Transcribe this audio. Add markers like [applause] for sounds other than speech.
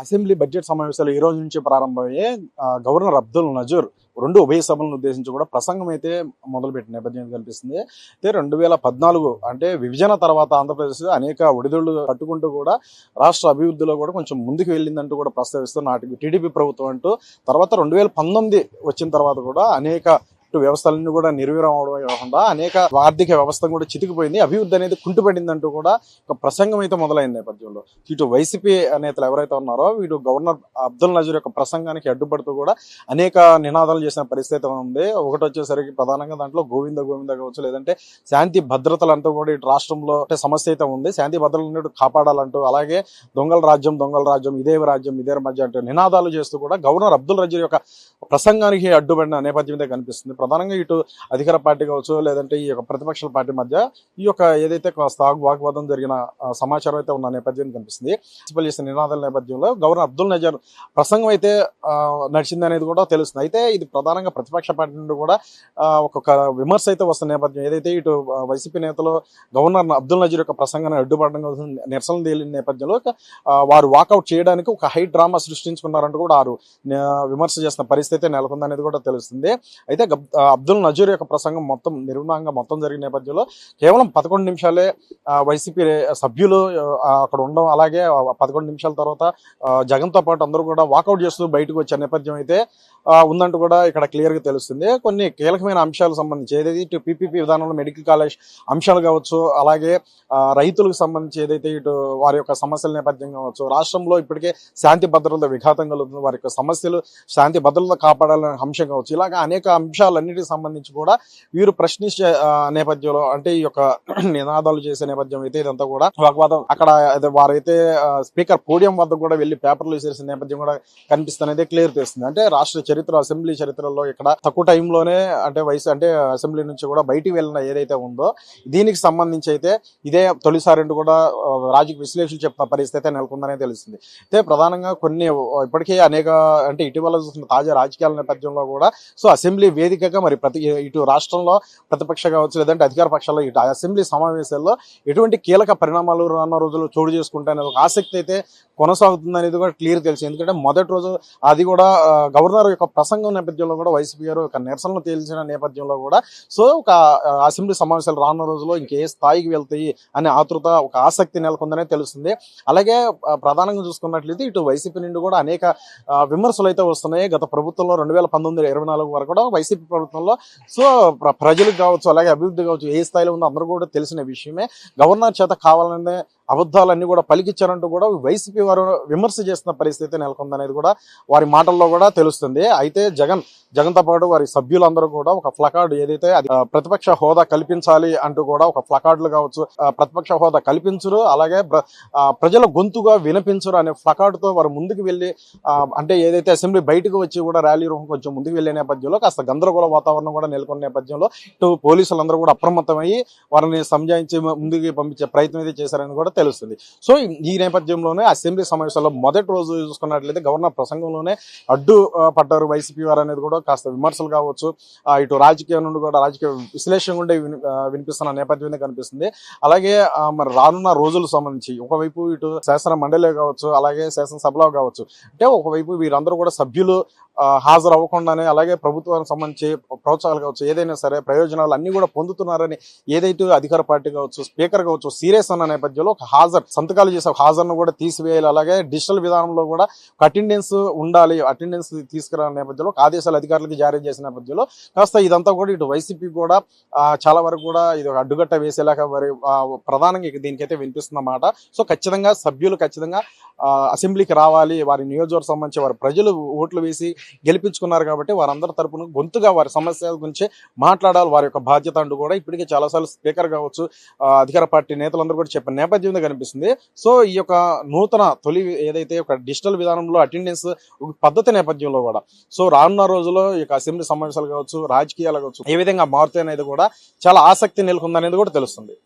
Assembly budget సమావేశాలు ఈ రోజు నుంచి ప్రారంభమయ్యే గవర్నర్ అబ్దుల్ నజూర్ రెండు ఉభయ సభలను ఉద్దేశించి కూడా ప్రసంగం అయితే మొదలుపెట్టిన నేపథ్యం కనిపిస్తుంది. అయితే రెండు వేల పద్నాలుగు అంటే విభజన తర్వాత ఆంధ్రప్రదేశ్ అనేక ఒడిదుళ్ళు కట్టుకుంటూ కూడా రాష్ట్ర అభివృద్ధిలో కూడా కొంచెం ముందుకు వెళ్ళిందంటూ కూడా ప్రస్తావిస్తూ నాటి టీడీపీ ప్రభుత్వం అంటూ తర్వాత రెండు వేల పంతొమ్మిది వచ్చిన తర్వాత కూడా అనేక వ్యవస్థలన్నీ కూడా నిర్వీరం అవడమే కాకుండా అనేక ఆర్థిక వ్యవస్థ కూడా చితికిపోయింది. అభివృద్ధి అనేది కుంటుపడింది అంటూ కూడా ఒక ప్రసంగం అయితే మొదలైన నేపథ్యంలో. ఇటు వైసీపీ నేతలు ఎవరైతే ఉన్నారో వీడు గవర్నర్ అబ్దుల్ నజీర్ యొక్క ప్రసంగానికి అడ్డుపడుతూ కూడా అనేక నినాదాలు చేసిన పరిస్థితి ఉంది. ఒకటి వచ్చేసరికి ప్రధానంగా దాంట్లో గోవింద గోవింద కావచ్చు లేదంటే శాంతి భద్రతలంతా కూడా ఇటు రాష్ట్రంలో సమస్య అయితే ఉంది. శాంతి భద్రతలను కాపాడాలంటూ అలాగే దొంగల రాజ్యం దొంగల రాజ్యం ఇదే రాజ్యం ఇదే మధ్య అంటే నినాదాలు చేస్తూ కూడా గవర్నర్ అబ్దుల్ నజీర్ యొక్క ప్రసంగానికి అడ్డుపడిన నేపథ్యం కనిపిస్తుంది. ప్రధానంగా ఇటు అధికార పార్టీ కావచ్చు లేదంటే ఈ యొక్క ప్రతిపక్షాల పార్టీ మధ్య ఈ యొక్క ఏదైతే స్థాగు వాగ్వాదం జరిగిన సమాచారం అయితే ఉన్న నేపథ్యం కనిపిస్తుంది. ప్రిన్సిపల్ చేసిన నినాదాల నేపథ్యంలో గవర్నర్ అబ్దుల్ నజర్ ప్రసంగం అయితే ఆ, నడిచింది అనేది కూడా తెలుస్తుంది. అయితే ఇది ప్రధానంగా ప్రతిపక్ష పార్టీ నుండి కూడా ఒక ఒక్కొక్క విమర్శ అయితే వస్తున్న నేపథ్యం. ఏదైతే ఇటు వైసీపీ నేతలు గవర్నర్ అబ్దుల్ నజీర్ యొక్క ప్రసంగాన్ని అడ్డుపడడం కోసం నిరసన తేలిన నేపథ్యంలో వారు వాకౌట్ చేయడానికి ఒక హై డ్రామా సృష్టించుకున్నారంటూ కూడా వారు విమర్శ చేసిన పరిస్థితి నెలకొందనేది కూడా తెలుస్తుంది. అయితే అబ్దుల్ నజీర్ యొక్క ప్రసంగం మొత్తం నిర్మాణంగా మొత్తం జరిగిన నేపథ్యంలో కేవలం పదకొండు నిమిషాలే వైసీపీ సభ్యులు అక్కడ ఉండడం అలాగే పదకొండు నిమిషాల తర్వాత జగన్తో పాటు అందరూ కూడా వాకౌట్ చేస్తూ బయటకు వచ్చే నేపథ్యం అయితే ఉందంటూ కూడా ఇక్కడ క్లియర్గా తెలుస్తుంది. కొన్ని కీలకమైన అంశాలకు సంబంధించి ఏదైతే ఇటు పీపీపీ విధానంలో మెడికల్ కాలేజ్ అంశాలు కావచ్చు అలాగే రైతులకు సంబంధించి ఏదైతే ఇటు వారి యొక్క సమస్యల నేపథ్యం కావచ్చు రాష్ట్రంలో ఇప్పటికే శాంతి భద్రతల విఘాతం కలుగుతుంది. వారి యొక్క సమస్యలు శాంతి భద్రత కాపాడాలనే అంశం కావచ్చు. ఇలాగ అనేక అంశాలన్నిటికి సంబంధించి కూడా వీరు ప్రశ్నించే ఆ, నేపథ్యంలో అంటే ఈ యొక్క [clears throat] నినాదాలు చేసే నేపథ్యం అయితే ఇదంతా కూడా వాగ్వాదం అక్కడ వారైతే స్పీకర్ పోడియం వద్ద కూడా వెళ్ళి పేపర్లు చేసే నేపథ్యం కూడా కనిపిస్తున్నది క్లియర్ చేస్తుంది. అంటే రాష్ట్ర చరిత్ర అసెంబ్లీ చరిత్రలో ఇక్కడ తక్కువ టైంలోనే అంటే వయసు అంటే అసెంబ్లీ నుంచి కూడా బయటికి వెళ్ళిన ఏదైతే ఉందో దీనికి సంబంధించి అయితే ఇదే తొలిసారి కూడా రాజకీయ విశ్లేషణ చెప్తున్న పరిస్థితి అయితే నెలకొందనే తెలిసింది అయితే ప్రధానంగా కొన్ని ఇప్పటికే అనేక అంటే ఇటీవల చూసిన తాజా రాజకీయాల నేపథ్యంలో కూడా. సో అసెంబ్లీ వేదికగా మరి ప్రతి ఇటు రాష్ట్రంలో ప్రతిపక్ష కావచ్చు లేదంటే అధికార పక్షాల్లో ఇటు అసెంబ్లీ సమావేశాల్లో ఎటువంటి కీలక పరిణామాలు రానున్న రోజుల్లో చోటు చేసుకుంటాయనే ఒక ఆసక్తి అయితే కొనసాగుతుంది అనేది కూడా క్లియర్ తెలిసి ఎందుకంటే మొదటి రోజు అది కూడా గవర్నర్ యొక్క ప్రసంగం నేపథ్యంలో కూడా వైసీపీ గారు ఒక నిరసనలు తేల్చిన నేపథ్యంలో కూడా సో ఒక అసెంబ్లీ సమావేశాలు రానున్న రోజుల్లో ఇంకే స్థాయికి వెళ్తాయి అనే ఆతృత ఒక ఆసక్తి నెలకొందనే తెలుస్తుంది. అలాగే ప్రధానంగా చూసుకున్నట్లయితే ఇటు వైసీపీ నుండి కూడా అనేక విమర్శలు అయితే వస్తున్నాయి. గత ప్రభుత్వం ప్రభుత్వంలో రెండు వేల పంతొమ్మిది ఇరవై నాలుగు వరకు కూడా వైసీపీ ప్రభుత్వంలో సో ప్ర- ప్రజలకు కావచ్చు అలాగే అభివృద్ధి కావచ్చు ఏ స్థాయిలో ఉందో అందరూ కూడా తెలిసిన విషయమే. గవర్నర్ చేత కావాలనే అబద్ధాలన్నీ కూడా పలికిచ్చారంటూ కూడా వైసీపీ వారు విమర్శ చేస్తున్న పరిస్థితి నెలకొందనేది కూడా వారి మాటల్లో కూడా తెలుస్తుంది. అయితే జగన్ జగన్తో పాటు వారి సభ్యులందరూ కూడా ఒక ఫ్లకార్డ్ ఏదైతే అది ప్రతిపక్ష హోదా కల్పించాలి అంటూ కూడా ఒక ఫ్లకార్డులు కావచ్చు ప్రతిపక్ష హోదా కల్పించరు అలాగే ప్ర- ఆ, ప్రజల గొంతుగా వినిపించరు అనే ఫ్లకార్డుతో వారు ముందుకు వెళ్ళి అంటే ఏదైతే అసెంబ్లీ బయటకు వచ్చి కూడా ర్యాలీ రూపం కొంచెం ముందుకు వెళ్ళే నేపథ్యంలో కాస్త గందరగోళ వాతావరణం కూడా నెలకొన్న నేపథ్యంలో ఇటు పోలీసులందరూ కూడా అప్రమత్తమయ్యి వారిని సంజాయించి ముందుకు పంపించే ప్రయత్నం అయితే చేశారని కూడా తెలుస్తుంది. సో ఈ- నేపథ్యంలోనే అసెంబ్లీ సమావేశాల్లో మొదటి రోజు చూసుకున్నట్లయితే గవర్నర్ ప్రసంగంలోనే అడ్డు పడ్డారు వైసీపీ వారు అనేది కూడా కాస్త విమర్శలు కావచ్చు. ఇటు రాజకీయం నుండి కూడా రాజకీయ విశ్లేషణ కూడా విని- వినిపిస్తున్న నేపథ్యమే కనిపిస్తుంది. అలాగే మరి రానున్న రోజులకు సంబంధించి ఒకవైపు ఇటు శాసన మండలి కావచ్చు అలాగే శాసనసభలో కావచ్చు అంటే ఒకవైపు వీరందరూ కూడా సభ్యులు హాజరు అవ్వకుండానే అలాగే ప్రభుత్వానికి సంబంధించి ప్రోత్సాహాలు కావచ్చు ఏదైనా సరే ప్రయోజనాలు అన్ని కూడా పొందుతున్నారని ఏదైతే అధికార పార్టీ కావచ్చు స్పీకర్ కావచ్చు సీరియస్ అన్న నేపథ్యంలో ఒక హాజర్ సంతకాలు చేసే ఒక కూడా తీసివేయాలి. అలాగే డిజిటల్ విధానంలో కూడా ఒక అటెండెన్స్ ఉండాలి. అటెండెన్స్ తీసుకురా నేపథ్యంలో ఆదేశాలు అధికారులకు జారీ చేసిన నేపథ్యంలో కాస్త ఇదంతా కూడా ఇటు వైసీపీ కూడా చాలా వరకు కూడా ఇది ఒక అడ్డుగట్ట వేసేలాగా మరి ప్రధానంగా దీనికైతే దీనికైతే వినిపిస్తున్నమాట సో ఖచ్చితంగా సభ్యులు ఖచ్చితంగా ఆ, అసెంబ్లీకి రావాలి. వారి నియోజకవర్గం సంబంధించి వారి ప్రజలు ఓట్లు వేసి గెలిపించుకున్నారు కాబట్టి వారందరి తరపున గొంతుగా వారి సమస్యల గురించి మాట్లాడాలి. వారి యొక్క బాధ్యత అంటూ కూడా ఇప్పటికే చాలాసార్లు స్పీకర్ కావచ్చు ఆ, అధికార పార్టీ నేతలందరూ కూడా చెప్పిన నేపథ్యం అయితే కనిపిస్తుంది. సో ఈ యొక్క నూతన తొలి ఏదైతే ఒక డిజిటల్ విధానంలో అటెండెన్స్ పద్ధతి నేపథ్యంలో కూడా. సో రానున్న రోజుల్లో ఈ యొక్క అసెంబ్లీ సమావేశాలు కావచ్చు రాజకీయాలు కావచ్చు ఏ విధంగా మారుతాయి అనేది కూడా చాలా ఆసక్తి నెలకొందనేది కూడా తెలుస్తుంది.